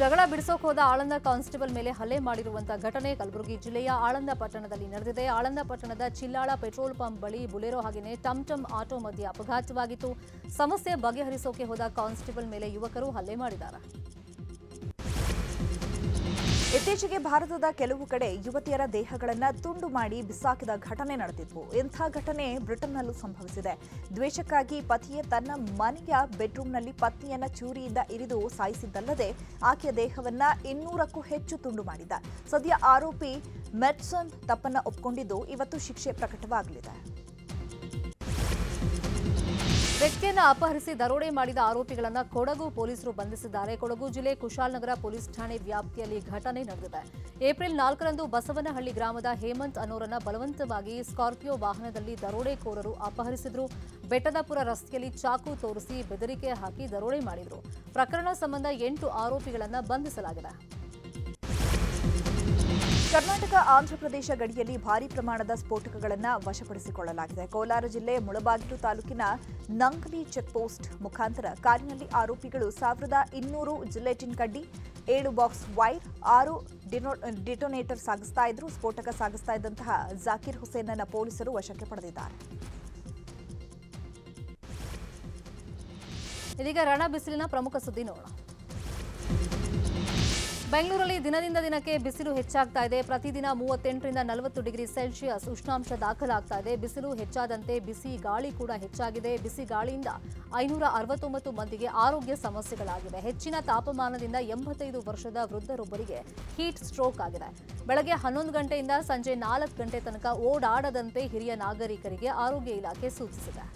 ಜಗಳ ಬಿಡಿಸೋಕ್ ಹೋದ ಆಳಂದ ಕಾನ್ಸ್ಟೇಬಲ್ ಮೇಲೆ ಹಲ್ಲೆ ಮಾಡಿರುವಂತಹ ಘಟನೆ ಕಲಬುರಗಿ ಜಿಲ್ಲೆಯ ಆಳಂದ ಪಟ್ಟಣದಲ್ಲಿ ನಡೆದಿದೆ. ಆಳಂದ ಪಟ್ಟಣದ ಚಿಲ್ಲಾಳ ಪೆಟ್ರೋಲ್ ಪಂಪ್ ಬಳಿ ಬುಲೆರೋ ಹಾಗೆಯೇ ಟಮ್ ಟಮ್ ಆಟೋ ಮಧ್ಯೆ ಅಪಘಾತವಾಗಿತ್ತು. ಸಮಸ್ಯೆ ಬಗೆಹರಿಸೋಕೆ ಹೋದ ಕಾನ್ಸ್ಟೇಬಲ್ ಮೇಲೆ ಯುವಕರು ಹಲ್ಲೆ ಮಾಡಿದ್ದಾರೆ. ಇತ್ತೀಚೆಗೆ ಭಾರತದ ಕೆಲವು ಕಡೆ ಯುವತಿಯರ ದೇಹಗಳನ್ನು ತುಂಡು ಮಾಡಿ ಬಿಸಾಕಿದ ಘಟನೆ ನಡೆದಿತ್ತು. ಇಂಥ ಘಟನೆ ಬ್ರಿಟನ್ನಲ್ಲೂ ಸಂಭವಿಸಿದೆ. ದ್ವೇಷಕ್ಕಾಗಿ ಪತಿಯೇ ತನ್ನ ಮನೆಯ ಬೆಡ್ರೂಮ್ನಲ್ಲಿ ಪತ್ನಿಯನ್ನ ಚೂರಿಯಿಂದ ಇರಿದು ಸಾಯಿಸಿದ್ದಲ್ಲದೆ ಆಕೆಯ ದೇಹವನ್ನ ಇನ್ನೂರಕ್ಕೂ ಹೆಚ್ಚು ತುಂಡು ಮಾಡಿದ ಸದ್ಯ ಆರೋಪಿ ಮೆಟ್ಸನ್ ತಪ್ಪನ್ನ ಒಪ್ಪಿಕೊಂಡಿದ್ದು ಇವತ್ತು ಶಿಕ್ಷೆ ಪ್ರಕಟವಾಗಲಿದೆ. ವ್ಯಕ್ತಿಯನ್ನ ಅಪಹರಿಸಿ ದರೋಡೆ ಮಾಡಿದ ಆರೋಪಿಗಳನ್ನು ಕೊಡಗು ಪೊಲೀಸರು ಬಂಧಿಸಿದ್ದಾರೆ. ಕೊಡಗು ಜಿಲ್ಲೆ ಕುಶಾಲನಗರ ಪೊಲೀಸ್ ಠಾಣೆ ವ್ಯಾಪ್ತಿಯಲ್ಲಿ ಘಟನೆ ನಡೆದಿದೆ. ಏಪ್ರಿಲ್ ನಾಲ್ಕರಂದು ಬಸವನಹಳ್ಳಿ ಗ್ರಾಮದ ಹೇಮಂತ್ ಅನ್ನೋರನ್ನ ಬಲವಂತವಾಗಿ ಸ್ಕಾರ್ಪಿಯೋ ವಾಹನದಲ್ಲಿ ದರೋಡೆಕೋರರು ಅಪಹರಿಸಿದ್ರು. ಬೆಟ್ಟದಪುರ ರಸ್ತೆಯಲ್ಲಿ ಚಾಕು ತೋರಿಸಿ ಬೆದರಿಕೆ ಹಾಕಿ ದರೋಡೆ ಮಾಡಿದರು. ಪ್ರಕರಣ ಸಂಬಂಧ ಎಂಟು ಆರೋಪಿಗಳನ್ನು ಬಂಧಿಸಲಾಗಿದೆ. ಕರ್ನಾಟಕ ಆಂಧ್ರಪ್ರದೇಶ ಗಡಿಯಲ್ಲಿ ಭಾರೀ ಪ್ರಮಾಣದ ಸ್ಫೋಟಕಗಳನ್ನು ವಶಪಡಿಸಿಕೊಳ್ಳಲಾಗಿದೆ. ಕೋಲಾರ ಜಿಲ್ಲೆ ಮುಳಬಾಗಿಲು ತಾಲೂಕಿನ ನಂಗಲಿ ಚೆಕ್ಪೋಸ್ಟ್ ಮುಖಾಂತರ ಕಾರಿನಲ್ಲಿ ಆರೋಪಿಗಳು ಸಾವಿರದ ಇನ್ನೂರು ಜಿಲೆಟಿನ್ ಕಡ್ಡಿ, ಏಳು ಬಾಕ್ಸ್ ವೈರ್, ಆರು ಡಿಟೋನೇಟರ್ ಸಾಗಿಸ್ತಾ ಇದ್ರು. ಸ್ಫೋಟಕ ಸಾಗಿಸ್ತಾ ಇದ್ದಂತಹ ಜಾಕಿರ್ ಹುಸೇನನ್ನ ಪೊಲೀಸರು ವಶಕ್ಕೆ ಪಡೆದಿದ್ದಾರೆ. ಇದೀಗ ರಣ ಬಿಸಿಲಿನ ಪ್ರಮುಖ ಸುದ್ದಿ ನೋಡೋಣ. ಬೆಂಗಳೂರಲ್ಲಿ ದಿನದಿಂದ ದಿನಕ್ಕೆ ಬಿಸಿಲು ಹೆಚ್ಚಾಗ್ತಾ ಇದೆ. ಪ್ರತಿದಿನ ಮೂವತ್ತೆಂಟರಿಂದ ನಲವತ್ತು ಡಿಗ್ರಿ ಸೆಲ್ಸಿಯಸ್ ಉಷ್ಣಾಂಶ ದಾಖಲಾಗ್ತಾ ಇದೆ. ಬಿಸಿಲು ಹೆಚ್ಚಾದಂತೆ ಬಿಸಿ ಗಾಳಿ ಕೂಡ ಹೆಚ್ಚಾಗಿದೆ. ಬಿಸಿ ಗಾಳಿಯಿಂದ ಐನೂರ ಅರವತ್ತೊಂಬತ್ತು ಮಂದಿಗೆ ಆರೋಗ್ಯ ಸಮಸ್ಯೆಗಳಾಗಿವೆ. ಹೆಚ್ಚಿನ ತಾಪಮಾನದಿಂದ ಎಂಬತ್ತೈದು ವರ್ಷದ ವೃದ್ಧರೊಬ್ಬರಿಗೆ ಹೀಟ್ ಸ್ಟ್ರೋಕ್ ಆಗಿದೆ. ಬೆಳಗ್ಗೆ ಹನ್ನೊಂದು ಗಂಟೆಯಿಂದ ಸಂಜೆ ನಾಲ್ಕು ಗಂಟೆ ತನಕ ಓಡಾಡದಂತೆ ಹಿರಿಯ ನಾಗರಿಕರಿಗೆ ಆರೋಗ್ಯ ಇಲಾಖೆ ಸೂಚಿಸಿದೆ.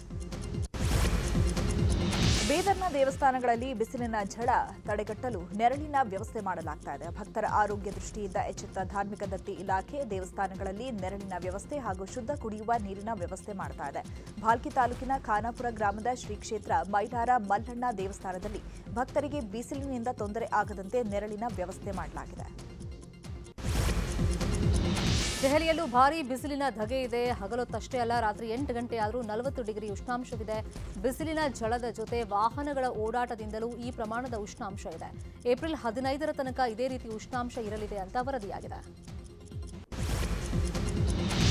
ಬೀದರ್ನ ದೇವಸ್ಥಾನಗಳಲ್ಲಿ ಬಿಸಿಲಿನ ಝಳ ತಡೆಗಟ್ಟಲು ನೆರಳಿನ ವ್ಯವಸ್ಥೆ ಮಾಡಲಾಗ್ತಾ ಇದೆ. ಭಕ್ತರ ಆರೋಗ್ಯ ದೃಷ್ಟಿಯಿಂದ ಎಚ್ಚೆತ್ತ ಧಾರ್ಮಿಕ ದತ್ತಿ ಇಲಾಖೆ ದೇವಸ್ಥಾನಗಳಲ್ಲಿ ನೆರಳಿನ ವ್ಯವಸ್ಥೆ ಹಾಗೂ ಶುದ್ಧ ಕುಡಿಯುವ ನೀರಿನ ವ್ಯವಸ್ಥೆ ಮಾಡ್ತಾ ಇದೆ. ಭಾಲ್ಕಿ ತಾಲೂಕಿನ ಖಾನಾಪುರ ಗ್ರಾಮದ ಶ್ರೀ ಕ್ಷೇತ್ರ ಮೈಲಾರ ಮಲ್ಲಣ್ಣ ದೇವಸ್ಥಾನದಲ್ಲಿ ಭಕ್ತರಿಗೆ ಬಿಸಿಲಿನಿಂದ ತೊಂದರೆ ಆಗದಂತೆ ನೆರಳಿನ ವ್ಯವಸ್ಥೆ ಮಾಡಲಾಗಿದೆ. ದೆಹಲಿಯಲ್ಲೂ ಭಾರೀ ಬಿಸಿಲಿನ ಧಗೆ ಇದೆ. ಹಗಲೊತ್ತಷ್ಟೇ ಅಲ್ಲ, ರಾತ್ರಿ ಎಂಟು ಗಂಟೆ ಆದರೂ ನಲವತ್ತು ಡಿಗ್ರಿ ಉಷ್ಣಾಂಶವಿದೆ. ಬಿಸಿಲಿನ ಝಳದ ಜೊತೆ ವಾಹನಗಳ ಓಡಾಟದಿಂದಲೂ ಈ ಪ್ರಮಾಣದ ಉಷ್ಣಾಂಶ ಇದೆ. ಏಪ್ರಿಲ್ ಹದಿನೈದರ ತನಕ ಇದೇ ರೀತಿ ಉಷ್ಣಾಂಶ ಇರಲಿದೆ ಅಂತ ವರದಿಯಾಗಿದೆ.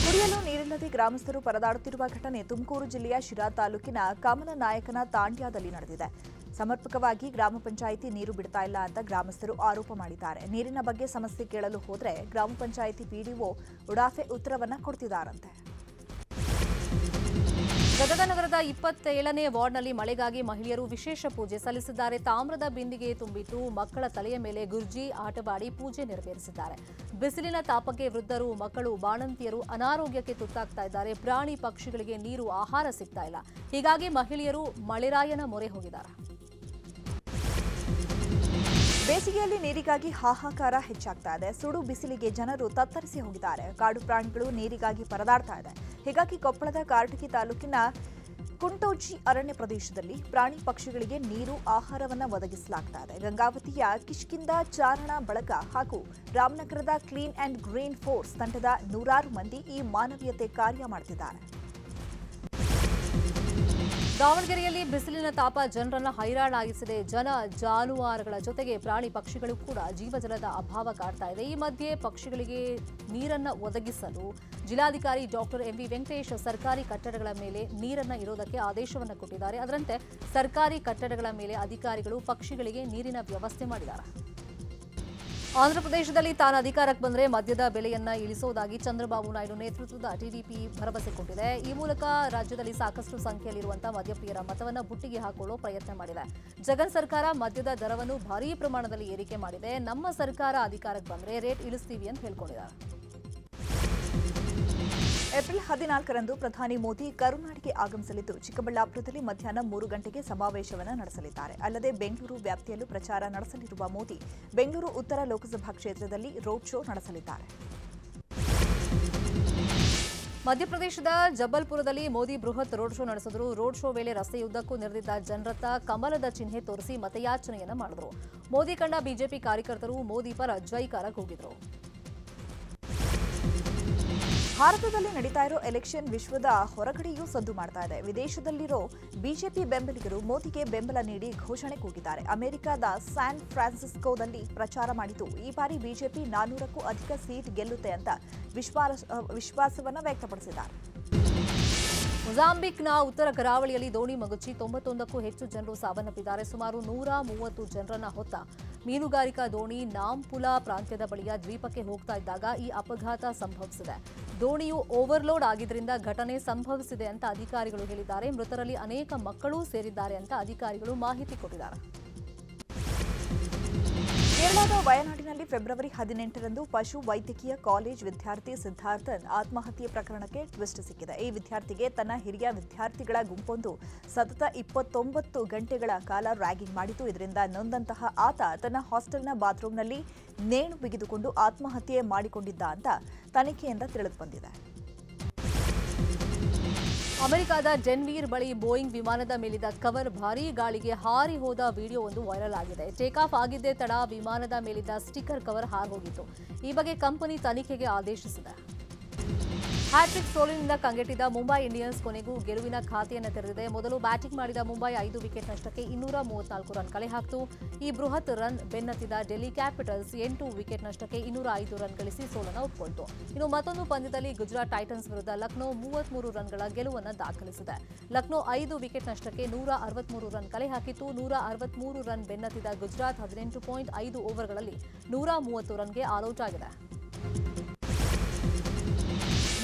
ಕುಡಿಯಲು ನೀರಿಲ್ಲದೆ ಗ್ರಾಮಸ್ಥರು ಪರದಾಡುತ್ತಿರುವ ಘಟನೆ ತುಮಕೂರು ಜಿಲ್ಲೆಯ ಶಿರಾ ತಾಲೂಕಿನ ಕಮಲನಾಯಕನ ತಾಂಡ್ಯದಲ್ಲಿ ನಡೆದಿದೆ. ಸಮರ್ಪಕವಾಗಿ ಗ್ರಾಮ ಪಂಚಾಯಿತಿ ನೀರು ಬಿಡ್ತಾ ಇಲ್ಲ ಅಂತ ಗ್ರಾಮಸ್ಥರು ಆರೋಪ ಮಾಡಿದ್ದಾರೆ. ನೀರಿನ ಬಗ್ಗೆ ಸಮಸ್ಯೆ ಕೇಳಲು ಹೋದರೆ ಗ್ರಾಮ ಪಂಚಾಯಿತಿ ಪಿಡಿಒ ಉಡಾಫೆ ಉತ್ತರವನ್ನ ಕೊಡ್ತಿದ್ದಾರಂತೆ ಗದಗ ನಗರದ ಇಪ್ಪತ್ತೇಳನೇ ವಾರ್ಡ್ನಲ್ಲಿ ಮಳೆಗಾಗಿ ಮಹಿಳೆಯರು ವಿಶೇಷ ಪೂಜೆ ಸಲ್ಲಿಸಿದ್ದಾರೆ. ತಾಮ್ರದ ಬಿಂದಿಗೆ ತುಂಬಿಟ್ಟು ಮಕ್ಕಳ ತಲೆಯ ಮೇಲೆ ಗುರ್ಜಿ ಆಟವಾಡಿ ಪೂಜೆ ನೆರವೇರಿಸಿದ್ದಾರೆ. ಬಿಸಿಲಿನ ತಾಪಕ್ಕೆ ವೃದ್ಧರು, ಮಕ್ಕಳು, ಬಾಣಂತಿಯರು ಅನಾರೋಗ್ಯಕ್ಕೆ ತುತ್ತಾಗ್ತಾ ಇದ್ದಾರೆ. ಪ್ರಾಣಿ ಪಕ್ಷಿಗಳಿಗೆ ನೀರು, ಆಹಾರ ಸಿಗ್ತಾ ಇಲ್ಲ. ಹೀಗಾಗಿ ಮಹಿಳೆಯರು ಮಳೆರಾಯನ ಮೊರೆ ಹೋಗಿದ್ದಾರೆ. ಬೇಸಿಗೆಯಲ್ಲಿ ನೀರಿಗಾಗಿ ಹಾಹಾಕಾರ ಹೆಚ್ಚಾಗ್ತಾ ಇದೆ. ಸುಡು ಬಿಸಿಲಿಗೆ ಜನರು ತತ್ತರಿಸಿ ಹೋಗಿದ್ದಾರೆ. ಕಾಡು ಪ್ರಾಣಿಗಳು ನೀರಿಗಾಗಿ ಪರದಾಡ್ತಾ ಇದೆ. ಹೀಗಾಗಿ ಕೊಪ್ಪಳದ ಕಾರಟಗಿ ತಾಲೂಕಿನ ಕುಂಟೋಜಿ ಅರಣ್ಯ ಪ್ರದೇಶದಲ್ಲಿ ಪ್ರಾಣಿ ಪಕ್ಷಿಗಳಿಗೆ ನೀರು, ಆಹಾರವನ್ನ ಒದಗಿಸಲಾಗ್ತಾ ಇದೆ. ಗಂಗಾವತಿಯ ಕಿಷ್ಕಿಂದ ಚಾರಣ ಬಳಗ ಹಾಗೂ ರಾಮನಗರದ ಕ್ಲೀನ್ ಅಂಡ್ ಗ್ರೀನ್ ಫೋರ್ಸ್ ತಂಡದ ನೂರಾರು ಮಂದಿ ಈ ಮಾನವೀಯತೆ ಕಾರ್ಯ ಮಾಡ್ತಿದ್ದಾರೆ. ದಾವಣಗೆರೆಯಲ್ಲಿ ಬಿಸಿಲಿನ ತಾಪ ಜನರನ್ನು ಹೈರಾಣಾಗಿಸಿದೆ. ಜನ ಜಾನುವಾರುಗಳ ಜೊತೆಗೆ ಪ್ರಾಣಿ ಪಕ್ಷಿಗಳು ಕೂಡ ಜೀವಜಲದ ಅಭಾವ ಕಾಡ್ತಾ ಇದೆ. ಈ ಮಧ್ಯೆ ಪಕ್ಷಿಗಳಿಗೆ ನೀರನ್ನು ಒದಗಿಸಲು ಜಿಲ್ಲಾಧಿಕಾರಿ ಡಾಕ್ಟರ್ ಎಂವಿ ವೆಂಕಟೇಶ್ ಸರ್ಕಾರಿ ಕಟ್ಟಡಗಳ ಮೇಲೆ ನೀರನ್ನು ಇರೋದಕ್ಕೆ ಆದೇಶವನ್ನು ಕೊಟ್ಟಿದ್ದಾರೆ. ಅದರಂತೆ ಸರ್ಕಾರಿ ಕಟ್ಟಡಗಳ ಮೇಲೆ ಅಧಿಕಾರಿಗಳು ಪಕ್ಷಿಗಳಿಗೆ ನೀರಿನ ವ್ಯವಸ್ಥೆ ಮಾಡಿದ್ದಾರೆ. ಆಂಧ್ರಪ್ರದೇಶದಲ್ಲಿ ತಾನು ಅಧಿಕಾರಕ್ಕೆ ಬಂದರೆ ಮದ್ಯದ ಬೆಲೆಯನ್ನ ಇಳಿಸೋದಾಗಿ ಚಂದ್ರಬಾಬು ನಾಯ್ಡು ನೇತೃತ್ವದ ಟಿಡಿಪಿ ಭರವಸೆ ಕೊಟ್ಟಿದೆ. ಈ ಮೂಲಕ ರಾಜ್ಯದಲ್ಲಿ ಸಾಕಷ್ಟು ಸಂಖ್ಯೆಯಲ್ಲಿರುವಂತಹ ಮದ್ಯಪ್ರಿಯರ ಮತವನ್ನು ಬುಟ್ಟಿಗೆ ಹಾಕೊಳ್ಳೋ ಪ್ರಯತ್ನ ಮಾಡಿದೆ. ಜಗನ್ ಸರ್ಕಾರ ಮದ್ಯದ ದರವನ್ನು ಭಾರೀ ಪ್ರಮಾಣದಲ್ಲಿ ಏರಿಕೆ ಮಾಡಿದೆ. ನಮ್ಮ ಸರ್ಕಾರ ಅಧಿಕಾರಕ್ಕೆ ಬಂದರೆ ರೇಟ್ ಇಳಿಸ್ತೀವಿ ಅಂತ ಹೇಳ್ಕೊಂಡಿದ್ದಾರೆ. ಏಪ್ರಿಲ್ ಹದಿನಾಲ್ಕರಂದು ಪ್ರಧಾನಿ ಮೋದಿ ಕರುನಾಡಿಗೆ ಆಗಮಿಸಲಿದ್ದು, ಚಿಕ್ಕಬಳ್ಳಾಪುರದಲ್ಲಿ ಮಧ್ಯಾಹ್ನ ಮೂರು ಗಂಟೆಗೆ ಸಮಾವೇಶವನ್ನು ನಡೆಸಲಿದ್ದಾರೆ. ಅಲ್ಲದೆ ಬೆಂಗಳೂರು ವ್ಯಾಪ್ತಿಯಲ್ಲೂ ಪ್ರಚಾರ ನಡೆಸಲಿರುವ ಮೋದಿ, ಬೆಂಗಳೂರು ಉತ್ತರ ಲೋಕಸಭಾ ಕ್ಷೇತ್ರದಲ್ಲಿ ರೋಡ್ ಶೋ ನಡೆಸಲಿದ್ದಾರೆ. ಮಧ್ಯಪ್ರದೇಶದ ಜಬಲ್ಪುರದಲ್ಲಿ ಮೋದಿ ಬೃಹತ್ ರೋಡ್ ಶೋ ನಡೆಸಿದರು. ರೋಡ್ ಶೋ ವೇಳೆ ರಸ್ತೆಯುದ್ದಕ್ಕೂ ನೆರೆದಿದ್ದ ಜನರತ್ತ ಕಮಲದ ಚಿಹ್ನೆ ತೋರಿಸಿ ಮತಯಾಚನೆಯನ್ನು ಮಾಡಿದರು. ಮೋದಿ ಕಂಡ ಬಿಜೆಪಿ ಕಾರ್ಯಕರ್ತರು ಮೋದಿ ಪರ ಜೈಕಾರ ಕೂಗಿದ್ರು ಭಾರತದಲ್ಲಿ ನಡೀತಾ ಇರೋ ಎಲೆಕ್ಷನ್ ವಿಶ್ವದ ಹೊರಗಡೆಯೂ ಸದ್ದು ಮಾಡ್ತಾ ಇದೆ. ವಿದೇಶದಲ್ಲಿರೋ ಬಿಜೆಪಿ ಬೆಂಬಲಿಗರು ಮೋದಿಗೆ ಬೆಂಬಲ ನೀಡಿ ಘೋಷಣೆ ಕೂಗಿದ್ದಾರೆ. ಅಮೆರಿಕದ ಸ್ಯಾನ್ ಫ್ರಾನ್ಸಿಸ್ಕೋದಲ್ಲಿ ಪ್ರಚಾರ ಮಾಡಿತು ಈ ಬಾರಿ ಬಿಜೆಪಿ ನಾನ್ನೂರಕ್ಕೂ ಅಧಿಕ ಸೀಟ್ ಗೆಲ್ಲುತ್ತೆ ಅಂತ ವಿಶ್ವಾಸ ವಿಶ್ವಾಸವನ್ನ ವ್ಯಕ್ತಪಡಿಸಿದ್ದಾರೆ. ಮೊಜಾಂಬಿಕ್ನ ಉತ್ತರ ಕರಾವಳಿಯಲ್ಲಿ ದೋಣಿ ಮಗುಚಿ ತೊಂಬತ್ತೊಂದಕ್ಕೂ ಹೆಚ್ಚು ಜನರು ಸಾವನ್ನಪ್ಪಿದ್ದಾರೆ. ಸುಮಾರು ನೂರ ಮೂವತ್ತು ಜನರನ್ನ ಹೊತ್ತ ಮೀನುಗಾರಿಕಾ ದೋಣಿ ನಾಂಪುಲಾ ಪ್ರಾಂತ್ಯದ ಬಳಿಯ ದ್ವೀಪಕ್ಕೆ ಹೋಗ್ತಾ ಇದ್ದಾಗ ಈ ಅಪಘಾತ ಸಂಭವಿಸಿದೆ. ದೋಣಿಯು ಓವರ್ಲೋಡ್ ಆಗಿದ್ದರಿಂದ ಘಟನೆ ಸಂಭವಿಸಿದೆ ಅಂತ ಅಧಿಕಾರಿಗಳು ಹೇಳಿದ್ದಾರೆ. ಮೃತರಲ್ಲಿ ಅನೇಕ ಮಕ್ಕಳೂ ಸೇರಿದ್ದಾರೆ ಅಂತ ಅಧಿಕಾರಿಗಳು ಮಾಹಿತಿ ಕೊಟ್ಟಿದ್ದಾರೆ. ಕೇರಳದ ವಯನಾಡಿನಲ್ಲಿ ಫೆಬ್ರವರಿ ಹದಿನೆಂಟರಂದು ಪಶು ವೈದ್ಯಕೀಯ ಕಾಲೇಜ್ ವಿದ್ಯಾರ್ಥಿ ಸಿದ್ಧಾರ್ಥನ್ ಆತ್ಮಹತ್ಯೆ ಪ್ರಕರಣಕ್ಕೆ ಟ್ವಿಸ್ಟ್ ಸಿಕ್ಕಿದೆ. ಈ ವಿದ್ಯಾರ್ಥಿಗೆ ತನ್ನ ಹಿರಿಯ ವಿದ್ಯಾರ್ಥಿಗಳ ಗುಂಪೊಂದು ಸತತ ಇಪ್ಪತ್ತೊಂಬತ್ತು ಗಂಟೆಗಳ ಕಾಲ ರ್ಯಾಗಿಂಗ್ ಮಾಡಿತು. ಇದರಿಂದ ನೊಂದಂತಹ ಆತ ತನ್ನ ಹಾಸ್ಟೆಲ್ನ ಬಾತ್ರೂಮ್ನಲ್ಲಿ ನೇಣು ಬಿಗಿದುಕೊಂಡು ಆತ್ಮಹತ್ಯೆ ಮಾಡಿಕೊಂಡಿದ್ದ ಅಂತ ತನಿಖೆಯಿಂದ ತಿಳಿದು ಬಂದಿದೆ ಅಮೆರಿಕದ ಡೆನ್ವೀರ್ ಬಳಿ ಬೋಯಿಂಗ್ ವಿಮಾನದ ಮೇಲಿದ್ದ ಕವರ್ ಭಾರೀ ಗಾಳಿಗೆ ಹಾರಿ ಹೋದ ವಿಡಿಯೋ ಒಂದು ವೈರಲ್ ಆಗಿದೆ ಟೇಕ್ ಆಫ್ ಆಗಿದ್ದೇ ತಡ ವಿಮಾನದ ಮೇಲಿದ್ದ ಸ್ಟಿಕ್ಕರ್ ಕವರ್ ಹಾರಿ ಹೋಗಿತ್ತು ಈ ಬಗ್ಗೆ ಕಂಪನಿ ತನಿಖೆಗೆ ಆದೇಶಿಸಿದೆ ಹ್ಯಾಟ್ರಿಕ್ ಸೋಲಿನಿಂದ ಕಂಗೆಟ್ಟಿದ ಮುಂಬೈ ಇಂಡಿಯನ್ಸ್ ಕೊನೆಗೂ ಗೆಲುವಿನ ಖಾತೆಯನ್ನು ತೆರೆದಿದೆ. ಮೊದಲು ಬ್ಯಾಟಿಂಗ್ ಮಾಡಿದ ಮುಂಬೈ ಐದು ವಿಕೆಟ್ ನಷ್ಟಕ್ಕೆ ಇನ್ನೂರ ಮೂವತ್ನಾಲ್ಕು ರನ್ ಕಲೆ ಹಾಕಿತು. ಈ ಬೃಹತ್ ರನ್ ಬೆನ್ನತ್ತಿದ ಡೆಲ್ಲಿ ಕ್ಯಾಪಿಟಲ್ಸ್ ಎಂಟು ವಿಕೆಟ್ ನಷ್ಟಕ್ಕೆ ಇನ್ನೂರ ಐದು ರನ್ ಗಳಿಸಿ ಸೋಲನ್ನು ಒಪ್ಪಿಕೊಂಡಿತು ಇನ್ನು ಮತ್ತೊಂದು ಪಂದ್ಯದಲ್ಲಿ ಗುಜರಾತ್ ಟೈಟನ್ಸ್ ವಿರುದ್ಧ ಲಕ್ನೋ ಮೂವತ್ಮೂರು ರನ್ಗಳ ಗೆಲುವನ್ನು ದಾಖಲಿಸಿದೆ. ಲಕ್ನೋ ಐದು ವಿಕೆಟ್ ನಷ್ಟಕ್ಕೆ ನೂರ ಅರವತ್ಮೂರು ರನ್ ಕಲೆ ಹಾಕಿತ್ತು. ನೂರ ಅರವತ್ಮೂರು ರನ್ ಬೆನ್ನತ್ತಿದ ಗುಜರಾತ್ ಹದಿನೆಂಟು ಪಾಯಿಂಟ್ ಐದು ಓವರ್ಗಳಲ್ಲಿ ನೂರ ಮೂವತ್ತು ರನ್ಗೆ ಆಲ್ಔಟ್ ಆಗಿದೆ.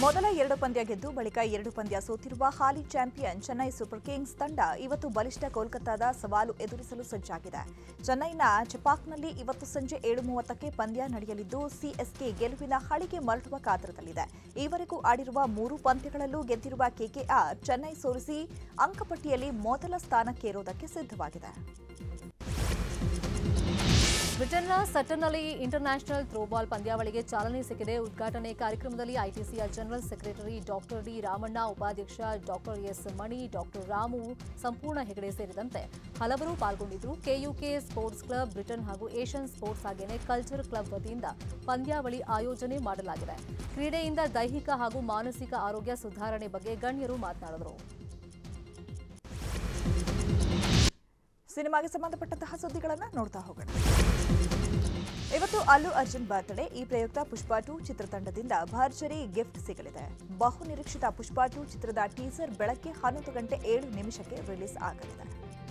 ಮೊದಲ ಎರಡು ಪಂದ್ಯ ಗೆದ್ದು ಬಳಿಕ ಎರಡು ಪಂದ್ಯ ಸೋತಿರುವ ಹಾಲಿ ಚಾಂಪಿಯನ್ ಚೆನ್ನೈ ಸೂಪರ್ ಕಿಂಗ್ಸ್ ತಂಡ ಇವತ್ತು ಬಲಿಷ್ಠ ಕೋಲ್ಕತ್ತಾದ ಸವಾಲು ಎದುರಿಸಲು ಸಜ್ಜಾಗಿದೆ. ಚೆನ್ನೈನ ಚಪಾಕ್ನಲ್ಲಿ ಇವತ್ತು ಸಂಜೆ ಏಳು ಮೂವತ್ತಕ್ಕೆ ಪಂದ್ಯ ನಡೆಯಲಿದ್ದು, ಸಿಎಸ್ಕೆ ಗೆಲುವಿನ ಹಳಿಗೆ ಮರಳುವ ಕಾತರದಲ್ಲಿದೆ. ಈವರೆಗೂ ಆಡಿರುವ ಮೂರು ಪಂದ್ಯಗಳಲ್ಲೂ ಗೆದ್ದಿರುವ ಕೆಕೆಆರ್ ಚೆನ್ನೈ ಸೋಲಿಸಿ ಅಂಕಪಟ್ಟಿಯಲ್ಲಿ ಮೊದಲ ಸ್ಥಾನಕ್ಕೇರೋದಕ್ಕೆ ಸಿದ್ಧವಾಗಿದೆ. ಬ್ರಿಟನ್ನ ಸಟನ್ನಲ್ಲಿ ಇಂಟರ್ನ್ಯಾಷನಲ್ ಥ್ರೋಬಾಲ್ ಪಂದ್ಯಾವಳಿಗೆ ಚಾಲನೆ ಸಿಕ್ಕಿದೆ. ಉದ್ಘಾಟನೆ ಕಾರ್ಯಕ್ರಮದಲ್ಲಿ ಐಟಿಸಿಯ general secretary doctor D Ramanna, ಉಪಾಧ್ಯಕ್ಷ doctor S Mani, doctor Ramu Sampoorna Hegde ಸೇರಿದಂತೆ ಹಲವರು ಪಾಲ್ಗೊಂಡಿದ್ದರು. ಕೆಯುಕೆ ಸ್ಪೋರ್ಟ್ಸ್ ಕ್ಲಬ್, ಬ್ರಿಟನ್ ಹಾಗೂ ಏಷ್ಯನ್ ಸ್ಪೋರ್ಟ್ಸ್ ಹಾಗೇನೆ ಕಲ್ಚರ್ ಕ್ಲಬ್ ವತಿಯಿಂದ ಪಂದ್ಯಾವಳಿ ಆಯೋಜನೆ ಮಾಡಲಾಗಿದೆ. ಕ್ರೀಡೆಯಿಂದ ದೈಹಿಕ ಹಾಗೂ ಮಾನಸಿಕ ಆರೋಗ್ಯ ಸುಧಾರಣೆ ಬಗ್ಗೆ ಗಣ್ಯರು ಮಾತನಾಡಿದರು. ಸಿನಿಮಾಗೆ ಸಂಬಂಧಪಟ್ಟಂತಹ ಸುದ್ದಿಗಳನ್ನ ನೋಡ್ತಾ ಹೋಗೋಣ. ಇವತ್ತು ಅಲ್ಲು ಅರ್ಜುನ್ ಬರ್ತ್ಡೇ. ಈ ಪ್ರಯುಕ್ತ ಪುಷ್ಪಾ ಟು ಚಿತ್ರತಂಡದಿಂದ ಭರ್ಜರಿ ಗಿಫ್ಟ್ ಸಿಗಲಿದೆ. ಬಹು ನಿರೀಕ್ಷಿತ ಪುಷ್ಪಾ ಟು ಚಿತ್ರದ ಟೀಸರ್ ಬೆಳಗ್ಗೆ ಹನ್ನೊಂದು ಗಂಟೆ ಏಳು ನಿಮಿಷಕ್ಕೆ ರಿಲೀಸ್ ಆಗಲಿದೆ.